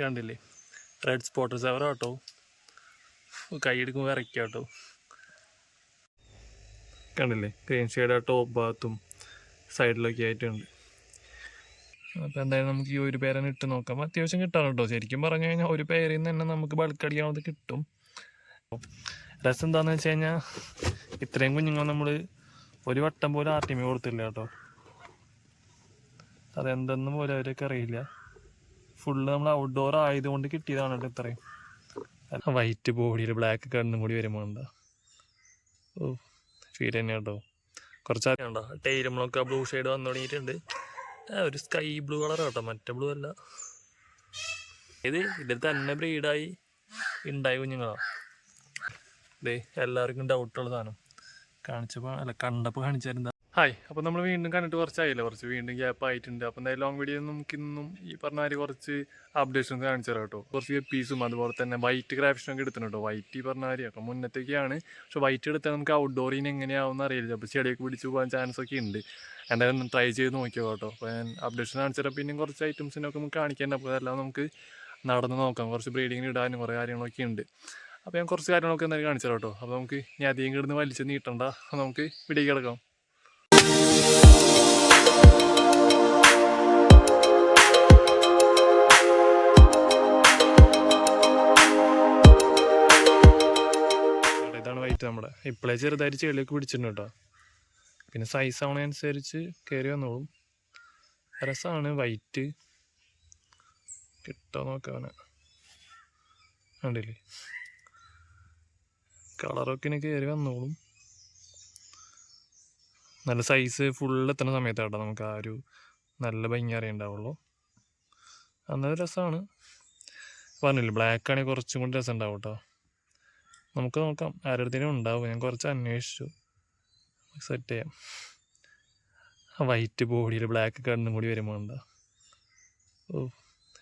കണ്ടില്ലേ? Red spotter sever കേട്ടോ കൈയെടുക്കുമ്പോൾ ഇറക്കുക കേട്ടോ കണ്ടില്ലേ? ഗ്രീൻ ഷെയ്ഡ് ആ ഭാഗത്തും സൈഡിലൊക്കെ ആയിട്ടുണ്ട്. അപ്പോൾ എന്തായാലും നമുക്ക് ഈ ഒരു പേരാണ് ഇട്ട് നോക്കാം. അത്യാവശ്യം കിട്ടാണ് കേട്ടോ ശരിക്കും പറഞ്ഞു കഴിഞ്ഞാൽ ഒരു പേരിൽ നിന്ന് തന്നെ നമുക്ക് ബൾക്ക് അടിക്കാവുന്നത് കിട്ടും. രസം എന്താണെന്ന് വെച്ച് കഴിഞ്ഞാൽ ഇത്രയും കുഞ്ഞുങ്ങൾ നമ്മൾ ഒരു വട്ടം പോലും ആർ ടി എം കൊടുത്തില്ല കേട്ടോ. അതെന്തെന്ന് പോലും അവരൊക്കെ അറിയില്ല. ഫുള്ള് നമ്മൾ ഔട്ട്ഡോർ ആയതുകൊണ്ട് കിട്ടിയതാണ് കേട്ടോ ഇത്രയും. വൈറ്റ് ബോഡിയിൽ ബ്ലാക്ക് കണ്ണും കൂടി വരുമ്പോൾ ഉണ്ടോ ഓ ഫീൽ തന്നെ കേട്ടോ. കുറച്ച് ഉണ്ടോ? ടൈലുമ്പളൊക്കെ ബ്ലൂ ഷെയ്ഡ് വന്നു തുടങ്ങിയിട്ടുണ്ട്. ഒരു സ്കൈ ബ്ലൂ കളർ കേട്ടോ മറ്റേ ബ്ലൂ അല്ല. ഇത് ഇതിൽ തന്നെ ബ്രീഡായി ഉണ്ടായി കുഞ്ഞുങ്ങളോ? ദേ എല്ലാവർക്കും ഡൗട്ടുള്ള സാധനം. കാണിച്ചപ്പോൾ അല്ല കണ്ടപ്പോൾ കാണിച്ചായിരുന്ന ഹായ്. അപ്പോൾ നമ്മൾ വീണ്ടും കണ്ടിട്ട് കുറച്ചായില്ല? കുറച്ച് വീണ്ടും ഗ്യാപ്പ് ആയിട്ടുണ്ട്. അപ്പോൾ എന്തായാലും ലോങ് വീഡിയോ നമുക്ക് ഇന്നും ഈ പറഞ്ഞ മാതിരി കുറച്ച് അപ്ഡേഷൻസ് കാണിച്ചു തരാം കേട്ടോ. കുറച്ച് പീസും അതുപോലെ തന്നെ വൈറ്റ് ക്രാഫ്ഷനൊക്കെ എടുത്തിട്ടുണ്ട് കേട്ടോ. വൈറ്റ് ഈ പറഞ്ഞ മാതിരി. കേട്ടോ മുന്നത്തേക്കാണ്. പക്ഷേ വൈറ്റ് എടുത്താൽ നമുക്ക് ഔട്ട്ഡോറിന് എങ്ങനെയാവുമെന്ന് അറിയില്ല. അപ്പോൾ ചെടിയൊക്കെ പിടിച്ച് പോകാൻ ചാൻസ് ഒക്കെ ഉണ്ട്. എന്തായാലും ഒന്ന് ട്രൈ ചെയ്ത് നോക്കിയോ കേട്ടോ. അപ്പോൾ ഞാൻ അപ്ഡേഷൻ കാണിച്ചു തരാം. പിന്നെ കുറച്ച് ഐറ്റംസിനൊക്കെ നമുക്ക് കാണിക്കാൻ അപ്പോൾ അതെല്ലാം നമുക്ക് നടന്ന് നോക്കാം. കുറച്ച് ബ്രീഡിങ്ങിന് ഇടാനും കുറേ കാര്യങ്ങളൊക്കെ ഉണ്ട്. അപ്പോൾ ഞാൻ കുറച്ച് കാര്യങ്ങളൊക്കെ എന്തായാലും കാണിച്ചു തരാം കേട്ടോ. അപ്പോൾ നമുക്ക് ഞാൻ അധികം കിടന്ന് വലിച്ച് നീട്ടണ്ട. നമുക്ക് വീഡിയോ കിടക്കാം. ഇതാണ് ഇപ്പോഴേ ചെറുതായിട്ട് ചെളിയൊക്കെ പിടിച്ചിട്ടുണ്ട് കേട്ടോ. പിന്നെ സൈസ് ആവണതനുസരിച്ച് കയറി വന്നോളും. രസമാണ് വൈറ്റ് കിട്ടോ നോക്കാവനെ കണ്ടില്ലേ? കളറൊക്കെ ഇനി കയറി വന്നോളും. നല്ല സൈസ് ഫുള്ള് എത്തുന്ന സമയത്താട്ടോ നമുക്ക് ആ ഒരു നല്ല ഭംഗി അറിയണ്ടാവുള്ളൂ. അന്നത് രസമാണ് പറഞ്ഞില്ലേ ബ്ലാക്ക് ആണെങ്കിൽ കുറച്ചും കൂടി രസം ഉണ്ടാവും കേട്ടോ. നമുക്ക് നോക്കാം. ആരുടെയും ഉണ്ടാവും. ഞാൻ കുറച്ച് അന്വേഷിച്ചു. സെറ്റ് ചെയ്യാം. വൈറ്റ് ബോഡിയിൽ ബ്ലാക്ക് കണ്ണും കൂടി വരുമ്പോൾ ഉണ്ടോ ഓ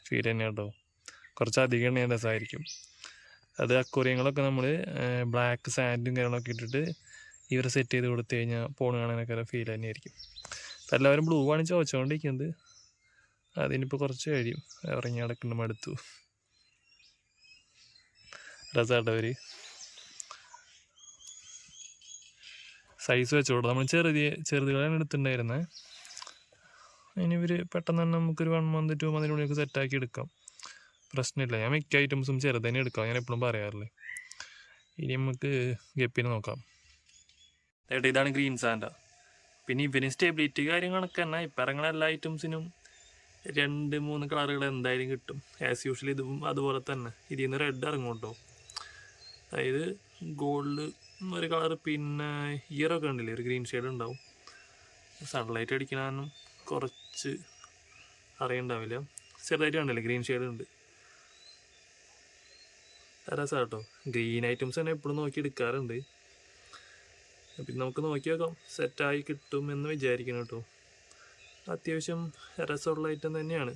ഫീൽ തന്നെ കേട്ടോ. കുറച്ച് അധികം എണ്ണ രസമായിരിക്കും അത് അക്വറിയങ്ങളൊക്കെ നമ്മൾ ബ്ലാക്ക് സാൻഡും കാര്യങ്ങളൊക്കെ ഇട്ടിട്ട് ഇവർ സെറ്റ് ചെയ്ത് കൊടുത്തു കഴിഞ്ഞാൽ പോണ് കാണാനൊക്കെ ഫീൽ തന്നെയായിരിക്കും എല്ലാവരും ബ്ലൂ ആണ് ചോദിച്ചുകൊണ്ടിരിക്കുന്നത് അതിനിപ്പോൾ കുറച്ച് കഴിയും. ഇറങ്ങി നടക്കുന്ന മടുത്തു. രസമായിട്ടവർ സൈസ് വെച്ചോളൂ നമ്മൾ ചെറുതിയ ചെറുതുകളാണ് എടുത്തിട്ടുണ്ടായിരുന്നത് ഇനി ഇവർ പെട്ടെന്ന് തന്നെ നമുക്കൊരു വൺ മന്ത് ടു മന്തിനുള്ളിലൊക്കെ സെറ്റാക്കി എടുക്കാം. പ്രശ്നമില്ല. ഞാൻ മിക്ക ഐറ്റംസും ചെറുതന്നെ എടുക്കാം. ഞാൻ എപ്പോഴും പറയാറില്ലേ. ഇനി നമുക്ക് ഗപ്പിനെ നോക്കാം. ഏട്ടാ ഇതാണ് ഗ്രീൻ സാൻഡ പിന്നെ ഇവന് സ്റ്റെബിലിറ്റി കാര്യങ്ങളൊക്കെ തന്നെ. ഇപ്പം ഇറങ്ങുന്ന എല്ലാ ഐറ്റംസിനും രണ്ട് മൂന്ന് കളറുകൾ എന്തായാലും കിട്ടും. ആസ് യൂഷ്വലി ഇതും അതുപോലെ തന്നെ. ഇതിൽ നിന്ന് റെഡ് ഇറങ്ങും കേട്ടോ. അതായത് ഗോൾഡ് ഒരു കളർ പിന്നെ ഇയറൊക്കെ ഉണ്ടല്ലേ ഒരു ഗ്രീൻ ഷെയ്ഡ് ഉണ്ടാവും. സൺലൈറ്റ് അടിക്കണമെന്നും കുറച്ച് അറിയണ്ടാവില്ല. ചെറുതായിട്ട് കണ്ടില്ലേ? ഗ്രീൻ ഷെയ്ഡ് ഉണ്ട്. രസം കേട്ടോ. ഗ്രീൻ ഐറ്റംസ് തന്നെ എപ്പോഴും നോക്കി എടുക്കാറുണ്ട്. പിന്നെ നമുക്ക് നോക്കി നോക്കാം സെറ്റായി കിട്ടും എന്ന് വിചാരിക്കണം കേട്ടോ. അത്യാവശ്യം രസമുള്ള ഐറ്റം തന്നെയാണ്.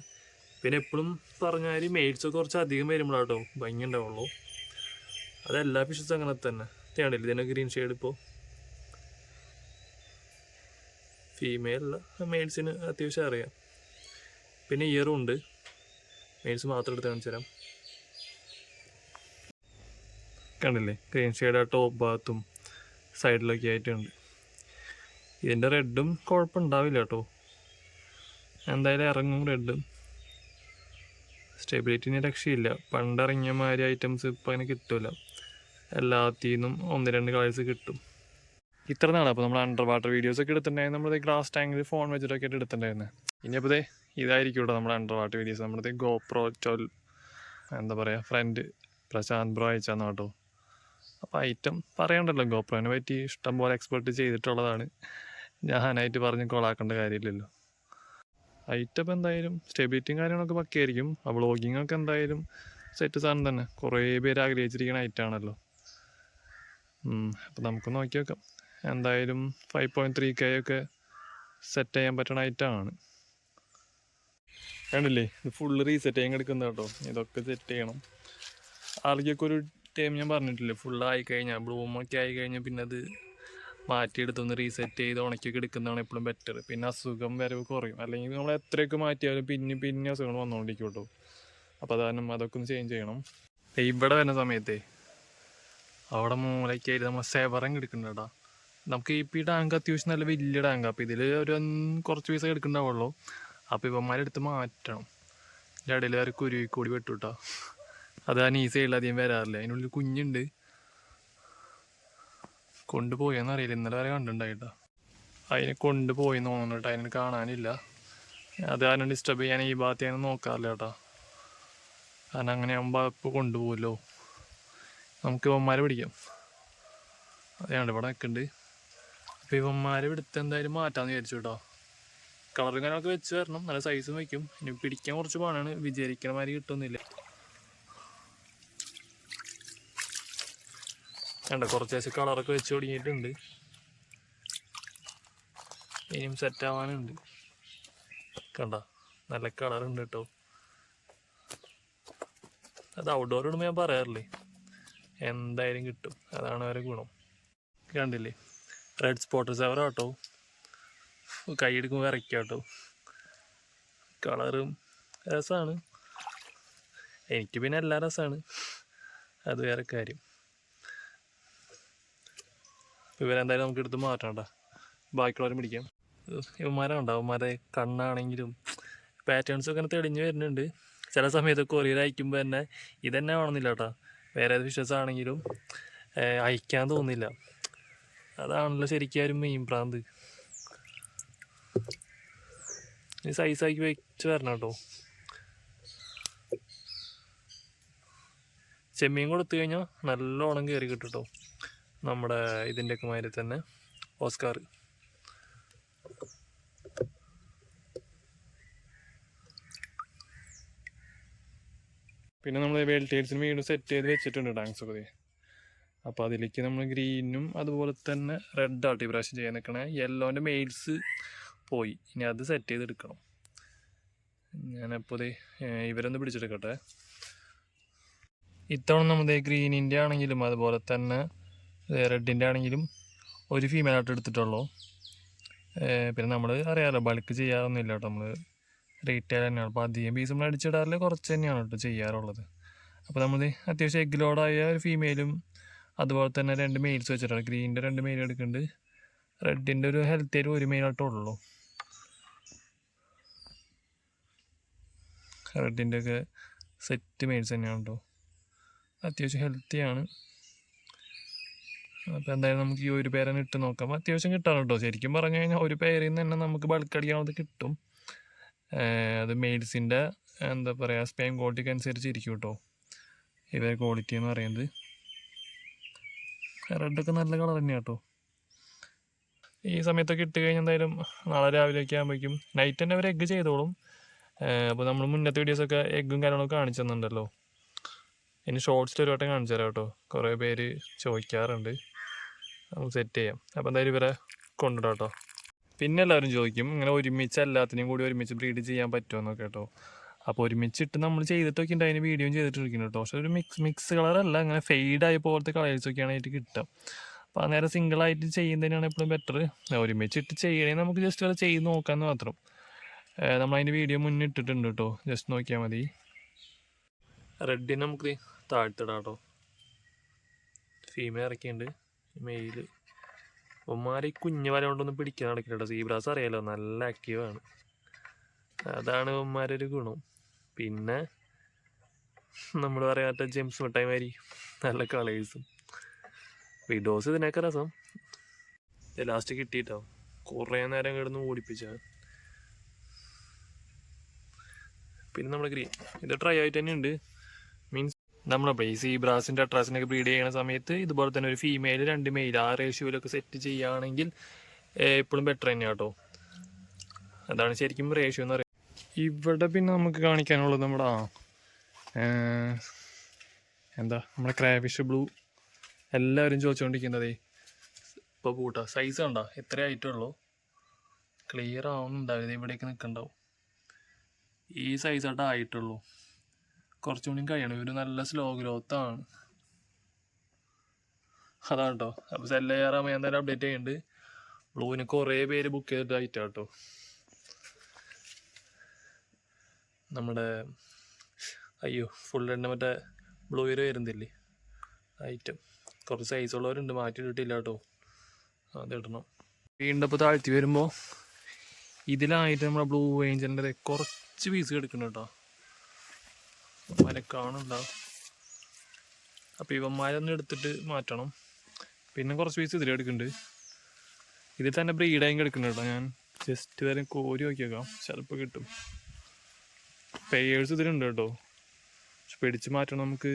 പിന്നെ എപ്പോഴും പറഞ്ഞാൽ മെയിൽസ് കുറച്ച് അധികം വരുമ്പോഴാട്ടോ ഭംഗി ഉണ്ടാവുള്ളൂ. അതെല്ലാ ഫിഷസും അങ്ങനെ തന്നെ. തേടില്ല ഇതിന്റെ ഗ്രീൻ ഷെയ്ഡ് ഇപ്പോൾ ഫീമെയിലുള്ള മെയിൽസിന് അത്യാവശ്യം അറിയാം. പിന്നെ ഇയറും ഉണ്ട്. മെയിൽസ് മാത്രം എടുത്ത് കാണിച്ചു തരാം. കണ്ടില്ലേ? ഗ്രീൻ ഷെയ്ഡ് ആ ടോപ്പ് ഭാഗത്തും സൈഡിലൊക്കെ ആയിട്ടുണ്ട്. ഇതിന്റെ റെഡും കുഴപ്പമുണ്ടാവില്ല കേട്ടോ. എന്തായാലും ഇറങ്ങും റെഡും സ്റ്റെബിലിറ്റിന് രക്ഷയില്ല. പണ്ടിറങ്ങിയ മാതിരി ഐറ്റംസ് ഇപ്പം അങ്ങനെ കിട്ടില്ല എല്ലാത്തിൽ നിന്നും ഒന്ന് രണ്ട് കളേഴ്സ് കിട്ടും. ഇത്ര നാളെ അപ്പോൾ നമ്മൾ അണ്ടർ വാട്ടർ വീഡിയോസ് ഒക്കെ എടുത്തിട്ടുണ്ടായിരുന്നു. നമ്മുടെ ഗ്ലാസ് ടാങ്കിൽ ഫോൺ വെച്ചിട്ടൊക്കെ ആയിട്ട് എടുത്തിട്ടുണ്ടായിരുന്നത് ഇനിയപ്പോൾ ഇതായിരിക്കും ഇവിടെ നമ്മുടെ അണ്ടർ വാട്ടർ വീഡിയോസ് നമ്മുടെ ഗോപ്രോ ട്വൽ എന്താ പറയുക ഫ്രണ്ട് പ്രശാന്ത് ബ്രോ അയച്ചാന്ന് കേട്ടോ. അപ്പോൾ ഐറ്റം പറയണ്ടല്ലോ ഗോപ്രോനെ പറ്റി ഇഷ്ടംപോലെ എക്സ്പെർട്ട് ചെയ്തിട്ടുള്ളതാണ്. ഞാനായിട്ട് പറഞ്ഞ് കോളാക്കേണ്ട കാര്യമില്ലല്ലോ. ഐറ്റം എന്തായാലും സ്റ്റെബിലിറ്റിയും കാര്യങ്ങളൊക്കെ പക്കയായിരിക്കും. ആ വ്ളോഗിങ്ങൊക്കെ എന്തായാലും സെറ്റ് സാധനം തന്നെ. കുറേ പേര് ആഗ്രഹിച്ചിരിക്കുന്ന ഐറ്റാണല്ലോ അപ്പം നമുക്ക് നോക്കി നോക്കാം എന്തായാലും ഫൈവ് പോയിന്റ് ത്രീ കെ ഒക്കെ സെറ്റ് ചെയ്യാൻ പറ്റണ ഐറ്റമാണ് കണ്ടില്ലേ? ഇത് ഫുള്ള് റീസെറ്റ് ചെയ്യാൻ കിടക്കുന്ന കേട്ടോ. ഇതൊക്കെ സെറ്റ് ചെയ്യണം. ആർക്കൊക്കെ ഒരു ടൈം ഞാൻ പറഞ്ഞിട്ടില്ലേ? ഫുൾ ആയി കഴിഞ്ഞാൽ ബ്ലൂമൊക്കെ ആയി കഴിഞ്ഞാൽ പിന്നെ അത് മാറ്റിയെടുത്തൊന്ന് റീസെറ്റ് ചെയ്ത് ഉണക്കിയൊക്കെ എടുക്കുന്നതാണ് എപ്പോഴും ബെറ്റർ പിന്നെ അസുഖം വരവ് കുറയും. അല്ലെങ്കിൽ നമ്മൾ എത്രയൊക്കെ മാറ്റിയാലും പിന്നെ പിന്നെ അസുഖങ്ങൾ വന്നുകൊണ്ടിരിക്കും കേട്ടോ. അപ്പോൾ അത് അതൊക്കെ ഒന്ന് ചേഞ്ച് ചെയ്യണം. ഇവിടെ വരുന്ന സമയത്തേ അവിടെ മൂലയ്ക്കായിട്ട് നമ്മൾ സെവറം എടുക്കുന്നുണ്ടാ നമുക്ക് ഈ ടാങ്ക് അത്യാവശ്യം നല്ല വലിയ ടാങ്ക് അപ്പോൾ ഇതിൽ ഒരു കുറച്ച് പൈസ എടുക്കണ്ടാവുള്ളൂ അപ്പോൾ ഇവന്മാരെടുത്ത് മാറ്റണം. ഇതിന്റെ ഇടയിൽ വേറെ കുരുവിക്കോടി കൂടി വെട്ടുട്ടാ. അത് കാരണം ഈ സൈഡിൽ അധികം വരാറില്ല. അതിനുള്ളിൽ കുഞ്ഞുണ്ട്. കൊണ്ടുപോയെന്ന് അറിയില്ല. ഇന്നലെ വരെ കണ്ടിട്ടുണ്ടായിട്ടാ. അതിനെ കൊണ്ടുപോയി കേട്ടോ. അതിനെ കാണാനില്ല. അത് കാരണം ഡിസ്റ്റർബ് ചെയ്യാൻ ഈ ഭാഗത്ത് ഞാൻ നോക്കാറില്ല കേട്ടോ. കാരണം അങ്ങനെ ആകുമ്പോൾ ഇപ്പോൾ കൊണ്ടുപോകുമല്ലോ നമുക്ക് ഇവന്മാരെ പിടിക്കാം. അതെയാണ് ഇവിടെ നിൽക്കുന്നുണ്ട് അപ്പോൾ ഇവന്മാരെ എടുത്ത് എന്തായാലും മാറ്റാമെന്ന് വിചാരിച്ചു കേട്ടോ. കളറും കാര്യങ്ങളൊക്കെ വെച്ച് തരണം നല്ല സൈസും വയ്ക്കും ഇനി പിടിക്കാൻ കുറച്ച് പാടാണ്. വിചാരിക്കണ മാതിരി കിട്ടുന്നില്ല. വേണ്ട കുറച്ച് ദിവസം കളറൊക്കെ വെച്ച് തുടങ്ങിയിട്ടുണ്ട്. ഇനിയും സെറ്റ് ആവാനുണ്ട്. കണ്ട നല്ല കളറുണ്ട് കേട്ടോ. അത് ഔട്ട്ഡോർ ഇടുമ്പോൾ ഞാൻ പറയാറില്ലേ? എന്തായാലും കിട്ടും. അതാണ് അവരെ ഗുണം. കണ്ടില്ലേ? റെഡ് സ്പോട്ട് സെവർ കേട്ടോ കൈ എടുക്കുമ്പോൾ ഇറക്കുക കേട്ടോ കളറും രസമാണ് എനിക്ക് പിന്നെ എല്ലാ രസമാണ് അത് വേറെ കാര്യം. ഇവരെന്തായാലും നമുക്ക് എടുത്ത് മാറ്റണ്ട. ബാക്കിയുള്ളവരും പിടിക്കാം. ഇവന്മാരുണ്ടോ അവന്മാരെ കണ്ണാണെങ്കിലും പാറ്റേൺസ് ഒക്കെ തെളിഞ്ഞ് വരുന്നുണ്ട്. ചില സമയത്ത് കൊറിയർ അയക്കുമ്പോൾ തന്നെ ഇതന്നെ വേണമെന്നില്ല കേട്ടോ വേറെ ഏത് ഫിഷസ് ആണെങ്കിലും അയക്കാൻ തോന്നില്ല. അതാണല്ലോ ശരിക്കും മെയിൻ പ്രാന്ത്. ഈ സൈസാക്കി വെച്ച് വരണം കേട്ടോ ചെമ്മീൻ കൊടുത്തു കഴിഞ്ഞാൽ നല്ലോണം കയറി കിട്ടും കേട്ടോ നമ്മുടെ ഇതിന്റെയൊക്കെ മാതിരി തന്നെ. ഓസ്കാർ പിന്നെ നമ്മൾ വേൽ ടൈൽസിന് വീണ്ടും സെറ്റ് ചെയ്ത് വെച്ചിട്ടുണ്ട് ടാങ്ക്സ് ഒക്കെ. അപ്പോൾ അതിലേക്ക് നമ്മൾ ഗ്രീനും അതുപോലെ തന്നെ റെഡ് ആട്ടി പ്രാവശ്യം ചെയ്യാൻ നിൽക്കണേ യെല്ലോന്റെ മെയിൽസ് പോയി. ഇനി അത് സെറ്റ് ചെയ്തെടുക്കണം ഞാനപ്പോൾ ഇവരൊന്ന് പിടിച്ചെടുക്കട്ടെ. ഇത്തവണ നമ്മുടെ ഗ്രീനിന്റെ ആണെങ്കിലും അതുപോലെ തന്നെ റെഡിന്റെ ആണെങ്കിലും ഒരു ഫീമെയിൽ ആയിട്ട് എടുത്തിട്ടുള്ളൂ. പിന്നെ നമ്മൾ അറിയാമല്ലോ ബൾക്ക് ചെയ്യാറൊന്നുമില്ല കേട്ടോ നമ്മൾ റീറ്റെയിൽ തന്നെയാണ്. അപ്പോൾ അധികം പീസ് നമ്മൾ അടിച്ചിടാറില്ല കുറച്ച് തന്നെയാണ് കേട്ടോ ചെയ്യാറുള്ളത്. അപ്പോൾ നമ്മൾ അത്യാവശ്യം എഗ് ലോഡായ ഒരു ഫീമെയിലും അതുപോലെ തന്നെ രണ്ട് മെയിൽസ് വെച്ചിട്ടാണ്. ഗ്രീനിന്റെ രണ്ട് മെയിൽ എടുക്കുന്നുണ്ട് റെഡിന്റെ ഒരു ഹെൽത്തി ഒരു മെയിലായിട്ടേ ഉള്ളൂ. റെഡിന്റെ ഒക്കെ സെറ്റ് മെയിൽസ് തന്നെയാണ് കേട്ടോ. അത്യാവശ്യം ഹെൽത്തിയാണ് അപ്പോൾ എന്തായാലും നമുക്ക് ഈ ഒരു പേരനെ ഇട്ട് നോക്കാം. അത്യാവശ്യം കിട്ടാറുണ്ടോ കേട്ടോ. ശരിക്കും പറഞ്ഞു കഴിഞ്ഞാൽ ഒരു പേരിൽ നിന്ന് തന്നെ നമുക്ക് ബൾക്ക് അടിക്കാവുന്നത് കിട്ടും. അത് മെയിൽസിന്റെ എന്താ പറയുക സ്പെയിൻ ക്വാളിറ്റിക്ക് അനുസരിച്ച് ഇരിക്കും കേട്ടോ ഇവരെ ക്വാളിറ്റി എന്ന് പറയുന്നത്. റെഡൊക്കെ നല്ല കളർ തന്നെയാണ് കേട്ടോ ഈ സമയത്തൊക്കെ ഇട്ട് കഴിഞ്ഞാൽ എന്തായാലും നാളെ രാവിലെയൊക്കെ ആകുമ്പോഴേക്കും നൈറ്റ് തന്നെ അവർ എഗ്ഗ് ചെയ്തോളും. അപ്പോൾ നമ്മൾ മുന്നത്തെ വീഡിയോസൊക്കെ എഗ്ഗും കാര്യങ്ങളൊക്കെ കാണിച്ചു തന്നിട്ടുണ്ടല്ലോ. ഇനി ഷോർട്ട് ഒരു വട്ടം കാണിച്ചു തരാം കേട്ടോ കുറേ പേര് ചോദിക്കാറുണ്ട്. നമുക്ക് സെറ്റ് ചെയ്യാം. അപ്പോൾ എന്തായാലും ഇവരെ കൊണ്ടുവിടാം കേട്ടോ പിന്നെ എല്ലാവരും ചോദിക്കും ഇങ്ങനെ ഒരുമിച്ച് എല്ലാത്തിനെയും കൂടി ഒരുമിച്ച് ബ്രീഡ് ചെയ്യാൻ പറ്റുമെന്നൊക്കെ കേട്ടോ? അപ്പോൾ ഒരുമിച്ചിട്ട് നമ്മൾ ചെയ്തിട്ടൊക്കെ ഉണ്ട് അതിന് വീഡിയോയും ചെയ്തിട്ടിരിക്കുന്നു കേട്ടോ. പക്ഷെ ഒരു മിക്സ് മിക്സ് കളറല്ല അങ്ങനെ ഫെയ്ഡായ പോലത്തെ കളേഴ്സൊക്കെയാണ് ആയിട്ട് കിട്ടുക. അപ്പോൾ അന്നേരം സിംഗിളായിട്ട് ചെയ്യുന്നതിനാണ് എപ്പോഴും ബെറ്റർ ഒരുമിച്ചിട്ട് ചെയ്യണേ നമുക്ക് ജസ്റ്റ് അത് ചെയ്ത് നോക്കാമെന്ന് മാത്രം. നമ്മൾ അതിന്റെ വീഡിയോ മുന്നേ ഇട്ടിട്ടുണ്ട് കേട്ടോ. ജസ്റ്റ് നോക്കിയാൽ മതി. റെഡിനെ നമുക്ക് താഴ്ത്തിടാം കേട്ടോ. ഫീമെയിൽ ഇറക്കിയുണ്ട് മെയിൽ ഉമ്മാരെ ഈ കുഞ്ഞു വല കൊണ്ടൊന്നും പിടിക്കാൻ നടക്കില്ല സീബ്രാസ് അറിയാലോ നല്ല ആക്റ്റീവാണ് അതാണ് ഒരു ഗുണം. പിന്നെ നമ്മൾ പറയാത്ത ജെംസ് മിഠായി മാതിരി നല്ല കളേഴ്സും വിഡോസ് ഇതിനൊക്കെ രസം. ലാസ്റ്റ് കിട്ടിയിട്ടോ കുറേ നേരം കിടന്ന് ഓടിപ്പിച്ച. പിന്നെ നമ്മുടെ ഗ്രീൻ. ഇത് ട്രൈ ആയിട്ട് തന്നെ ഉണ്ട് നമ്മളപ്പോൾ ഈ സീബ്രാസിന്റെ അട്രാസിനൊക്കെ ബ്രീഡ് ചെയ്യുന്ന സമയത്ത് ഇതുപോലെ തന്നെ ഒരു ഫീമെയിൽ രണ്ട് മെയിൽ ആ റേഷ്യോയിലൊക്കെ സെറ്റ് ചെയ്യുകയാണെങ്കിൽ എപ്പോഴും ബെറ്റർ തന്നെയാണ് കേട്ടോ അതാണ് ശരിക്കും റേഷ്യോ എന്ന് പറയുന്നത്. ഇവിടെ പിന്നെ നമുക്ക് കാണിക്കാനുള്ളത് നമ്മുടെ ആ എന്താ നമ്മുടെ ക്രാഫിഷ് ബ്ലൂ എല്ലാവരും ചോദിച്ചുകൊണ്ടിരിക്കുന്നതേ ഇപ്പോൾ കൂട്ടാ സൈസ് കണ്ടോ? എത്ര ആയിട്ടുള്ളൂ? ക്ലിയർ ആവുന്നുണ്ടാവില്ല ഇവിടേക്ക് നിൽക്കണ്ടാവും ഈ സൈസായിട്ട് ആയിട്ടുള്ളൂ. കുറച്ചും കൂടി കഴിയണം. ഇവർ നല്ല സ്ലോ ഗ്രോത്ത് ആണ്. അതാണ് കേട്ടോ അപ്പോൾ സെല്ല ചെയ്യാറാകുമ്പോൾ ഞാൻ തന്നെ അപ്ഡേറ്റ് ചെയ്യുന്നുണ്ട് ബ്ലൂവിന് കുറേ പേര് ബുക്ക് ചെയ്തിട്ട് ആയിട്ടാ കേട്ടോ നമ്മുടെ അയ്യോ ഫുൾ എണ്ണ മറ്റേ ബ്ലൂ ഇയർ വരുന്നില്ലേ? ഐറ്റം കുറച്ച് സൈസ് ഉള്ളവരുണ്ട് മാറ്റി കിട്ടിയില്ല കേട്ടോ അത് ഇടണം. വീണ്ടും ഇപ്പോൾ താഴ്ത്തി വരുമ്പോൾ ഇതിലായിട്ട് നമ്മുടെ ബ്ലൂ ഏഞ്ചലിന്റെ കുറച്ച് പീസ് എടുക്കണം കേട്ടോ അവരെ കാണണ്ട അപ്പോൾ ഇവന്മാരൊന്നും എടുത്തിട്ട് മാറ്റണം. പിന്നെ കുറച്ച് പീസ് ഇതിലെടുക്കുന്നുണ്ട് ഇതിൽ തന്നെ ബ്രീഡായും എടുക്കുന്നുണ്ട് കേട്ടോ ഞാൻ. ജസ്റ്റ് വരെ കോരി നോക്കിയേക്കാം. ചിലപ്പോൾ കിട്ടും. പേയേഴ്സ് ഇതിലുണ്ട് കേട്ടോ. പക്ഷെ പിടിച്ച് മാറ്റണം നമുക്ക്.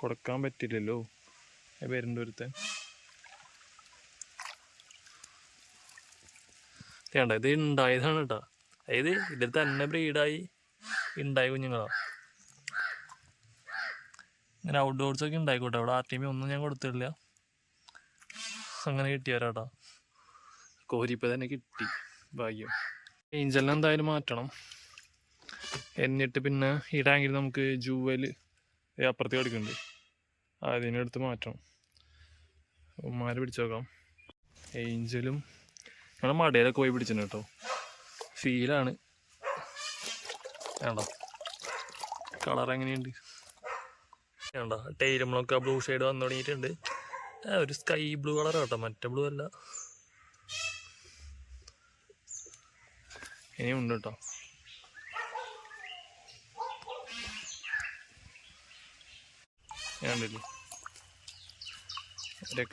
കൊടുക്കാൻ പറ്റില്ലല്ലോ. വരുന്നുണ്ട് ഒരുത്തൻ. ഇത് ഉണ്ടായതാണ് കേട്ടോ. അതായത് ഇതിൽ തന്നെ ബ്രീഡായി ഉണ്ടായ കുഞ്ഞുങ്ങളാ. ഇങ്ങനെ ഔട്ട്ഡോർസ് ഒക്കെ ഉണ്ടായിക്കോട്ടെ. അവിടെ ആർ ടി എം ഒന്നും ഞാൻ കൊടുത്തിട്ടില്ല. അങ്ങനെ കിട്ടിയവരാട്ടാ കോരിപ്പോ തന്നെ കിട്ടി. ഭാഗ്യം. ഏഞ്ചലിനെ എന്തായാലും മാറ്റണം. എന്നിട്ട് പിന്നെ ഈ ടാങ്കിൽ നമുക്ക് ജൂവൽ അപ്പുറത്ത് കിടക്കുന്നുണ്ട്. അതിനെടുത്ത് മാറ്റണം. ഉമ്മാരെ പിടിച്ചു നോക്കാം. ഏഞ്ചലും ഞങ്ങളെ മടയിലൊക്കെ പോയി പിടിച്ചിട്ടുണ്ട് കേട്ടോ. ഫീലാണ് വേണ്ട കളർ എങ്ങനെയുണ്ട്? വേണ്ട ടൈലമ്മളൊക്കെ ബ്ലൂ ഷെയ്ഡ് വന്നു തുടങ്ങിയിട്ടുണ്ട്. ഒരു സ്കൈ ബ്ലൂ കളർ കേട്ടോ മറ്റേ ബ്ലൂ അല്ല. ഇനിയും ഉണ്ട് കേട്ടോ കണ്ടില്ലേ?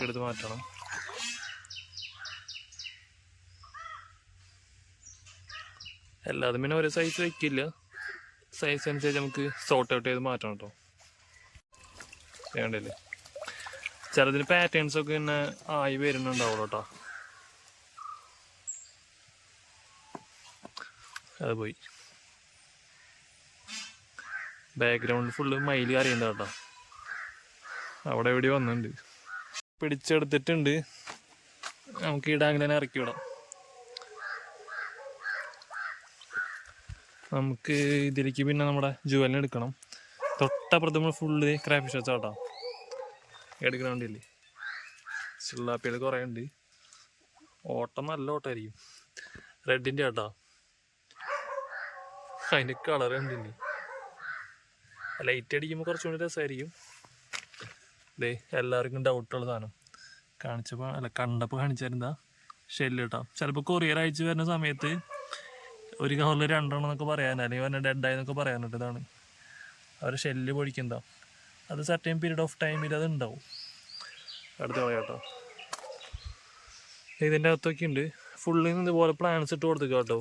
എടുത്ത് മാറ്റണം. എല്ലാതും പിന്നെ ഒരേ സൈസ് വെക്കില്ല. സൈസ് അനുസരിച്ച് നമുക്ക് സോർട്ട് ഔട്ട് ചെയ്ത് മാറ്റണം കേട്ടോ വേണ്ടല്ലേ ചിലതിന് പാറ്റേൺസ് ഒക്കെ ഇന്ന് ആയി വരുന്നുണ്ടാവുള്ളൂ കേട്ടോ. അത് പോയി. ബാക്ക്ഗ്രൗണ്ട് ഫുള്ള് മയിൽ അറിയണ്ട കേട്ടോ. അവിടെ എവിടെ വന്നിട്ടുണ്ട്. പിടിച്ചെടുത്തിട്ടുണ്ട്. നമുക്ക് ഈ തന്നെ ഇറക്കി വിടാം. നമുക്ക് ഇതിലേക്ക് പിന്നെ നമ്മുടെ ജുവലിനെടുക്കണം തൊട്ടപ്പുറത്ത് നമ്മൾ ഫുള്ള് ക്രാഫിഷ് ഷോസ് എടുക്കണ വണ്ടിയില്ലേ ചിള്ളാപ്പികൾ കുറേ ഉണ്ട് ഓട്ടം നല്ല ഓട്ടമായിരിക്കും. റെഡിന്റെ കേട്ടോ അതിന് കളർ ഇനി ലൈറ്റ് അടിക്കുമ്പോൾ കുറച്ചും കൂടി രസമായിരിക്കും. ദേ എല്ലാവർക്കും ഡൗട്ടുള്ള സാധനം. കാണിച്ചപ്പോൾ അല്ല കണ്ടപ്പോൾ കാണിച്ചായിരുന്നാ ഷെല്ല് കേട്ടോ ചിലപ്പോൾ കൊറിയർ അയച്ചു വരുന്ന സമയത്ത് ഒരു കവറിൽ രണ്ടെണ്ണം എന്നൊക്കെ പറയാൻ അല്ലെങ്കിൽ പറഞ്ഞ ഡെഡായി എന്നൊക്കെ ഇതാണ് അവർ ഷെല്ല് പൊടിക്കുന്നതാ അത് സർട്ടൻ പീരീഡ് ഓഫ് ടൈമിൽ അത് ഉണ്ടാവും അടുത്ത കളയാം കേട്ടോ. ഇതിന്റെ അകത്തൊക്കെ ഉണ്ട്. ഫുള്ളിൽ നിന്ന് ഇതുപോലെ പ്ലാന്റ്സ് ഇട്ട് കൊടുത്തു കേട്ടോ.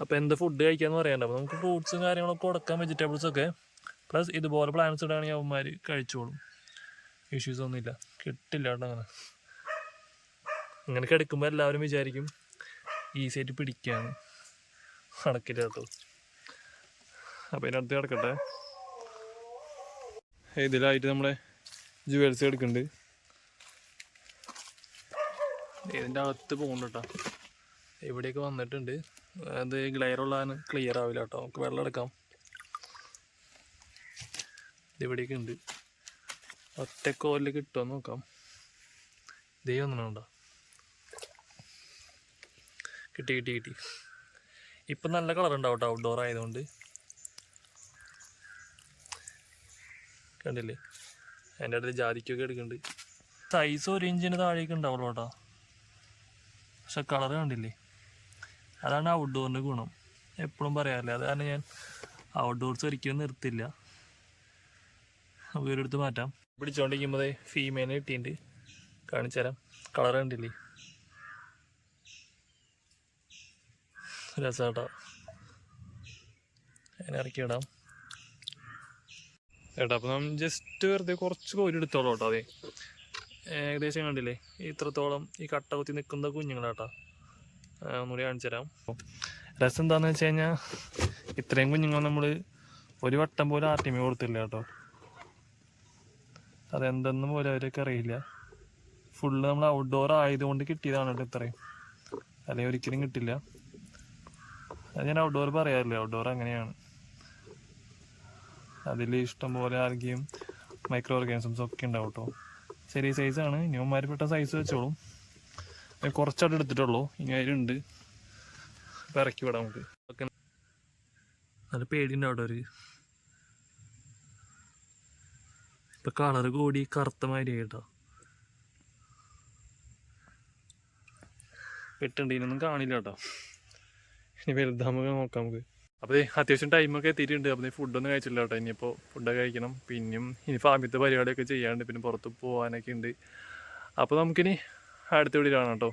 അപ്പോൾ എന്ത് ഫുഡ് കഴിക്കാമെന്ന് പറയാനുണ്ട്. അപ്പോൾ നമുക്ക് ഫ്രൂട്ട്സും കാര്യങ്ങളൊക്കെ കൊടുക്കാം വെജിറ്റബിൾസൊക്കെ പ്ലസ് ഇതുപോലെ പ്ലാൻസ് ഇടുകയാണെങ്കിൽ അവന്മാർ കഴിച്ചോളും. ഇഷ്യൂസ് ഒന്നുമില്ല. കിട്ടില്ല കേട്ടോ അങ്ങനെ. അങ്ങനെ കിടക്കുമ്പോൾ എല്ലാവരും വിചാരിക്കും ഈസി ആയിട്ട് പിടിക്കാൻ നടക്കില്ല കേട്ടോ. അപ്പോൾ ഇതിനടുത്ത് കിടക്കട്ടെ. ഇതിലായിട്ട് നമ്മളെ ജുവൽസ് എടുക്കുന്നുണ്ട് ഇതിന്റെ അകത്ത് പോകുന്നുണ്ട് കേട്ടോ ഇവിടെയൊക്കെ വന്നിട്ടുണ്ട്. അത് ഗ്ലെയർ ഉള്ളതാണ്. ക്ലിയർ ആവില്ല കേട്ടോ നമുക്ക് വെള്ളം എടുക്കാം. ഇത് ഇവിടെയൊക്കെ ഉണ്ട്. ഒറ്റക്കോലിൽ കിട്ടുമോ നോക്കാം. ഇതേ ഒന്നുണ്ടോ കിട്ടി കിട്ടി കിട്ടി. ഇപ്പം നല്ല കളർ ഉണ്ടാവും കേട്ടോ ഔട്ട്ഡോർ ആയതുകൊണ്ട്. കണ്ടില്ലേ? അതിന്റെ അടുത്ത് ജാതിക്കൊക്കെ എടുക്കുന്നുണ്ട് സൈസ് ഒരു ഇഞ്ചിന് താഴേക്ക് ഉണ്ടാവുള്ളൂ കേട്ടോ. പക്ഷെ കളർ കണ്ടില്ലേ? അതാണ് ഔട്ട്ഡോറിന്റെ ഗുണം. എപ്പോഴും പറയാറില്ല? അത് കാരണം ഞാൻ ഔട്ട്ഡോർസ് ഒരിക്കലും നിർത്തില്ല. വീടെടുത്ത് മാറ്റാം. പിടിച്ചോണ്ടിരിക്കുമ്പോൾ ഫീമെയിലിനെ കിട്ടിയിട്ടുണ്ട് കാണിച്ചു തരാം. കളർ കണ്ടില്ലേ? രസാട്ടോ. അതിനെ ഇറക്കി ഏട്ടാ അപ്പം നമ്മൾ ജസ്റ്റ് വെറുതെ കുറച്ച് കോരി എടുത്തോളൂ കേട്ടോ അതെ ഏകദേശം കണ്ടില്ലേ? ഇത്രത്തോളം ഈ കട്ട കുത്തി നിൽക്കുന്ന കുഞ്ഞുങ്ങൾ കേട്ടോ ഒന്നുകൂടി കാണിച്ചു തരാം. രസം എന്താണെന്ന് വെച്ച് കഴിഞ്ഞാൽ ഇത്രയും കുഞ്ഞുങ്ങൾ നമ്മൾ ഒരു വട്ടം പോലും ആർ ടി കൊടുത്തില്ല കേട്ടോ. അതെന്തെന്ന് പോലും അവരൊക്കെ അറിയില്ല. ഫുള്ള് നമ്മൾ ഔട്ട്ഡോർ ആയതുകൊണ്ട് കിട്ടിയതാണ് കേട്ടോ ഇത്രയും. അല്ലെങ്കിൽ ഒരിക്കലും കിട്ടില്ല. അത് ഞാൻ ഔട്ട്ഡോർ പറയാറില്ല? ഔട്ട്ഡോർ അങ്ങനെയാണ്. അതിൽ ഇഷ്ടം പോലെ ആർഗ്യം മൈക്രോ ഓർഗാനിസംസും ഒക്കെ ഉണ്ടാവും കേട്ടോ ചെറിയ സൈസാണ് ന്യൂമാരി പെട്ട സൈസ് വെച്ചോളും. കുറച്ചായിട്ട് എടുത്തിട്ടുള്ളൂ. ഇനി അതിലുണ്ട്. അപ്പോൾ ഇറക്കി വിടാം നമുക്ക്. ഓക്കെ നല്ല പേടിയുണ്ടാവും അവിടെ ഒരു. ഇപ്പം കളർ കൂടി കറുത്ത മാതിരി കേട്ടോ. വെട്ടുണ്ട് ഇതിനൊന്നും കാണില്ല കേട്ടോ. ഇനി വലുതാകുമ്പോൾ നോക്കാം നമുക്ക്. അപ്പോൾ അത്യാവശ്യം ടൈമൊക്കെ എത്തിയിട്ടുണ്ട്. അപ്പോൾ ഫുഡൊന്നും കഴിച്ചില്ല കേട്ടോ. ഇനിയിപ്പോൾ ഫുഡൊക്കെ കഴിക്കണം. പിന്നെയും ഇനി ഫാമിലത്തെ പരിപാടിയൊക്കെ ചെയ്യാണ്ട് പിന്നെ പുറത്ത് പോകാനൊക്കെ ഉണ്ട്. അപ്പോൾ നമുക്കിനി അടുത്ത വീട്ടിലാണ് കേട്ടോ.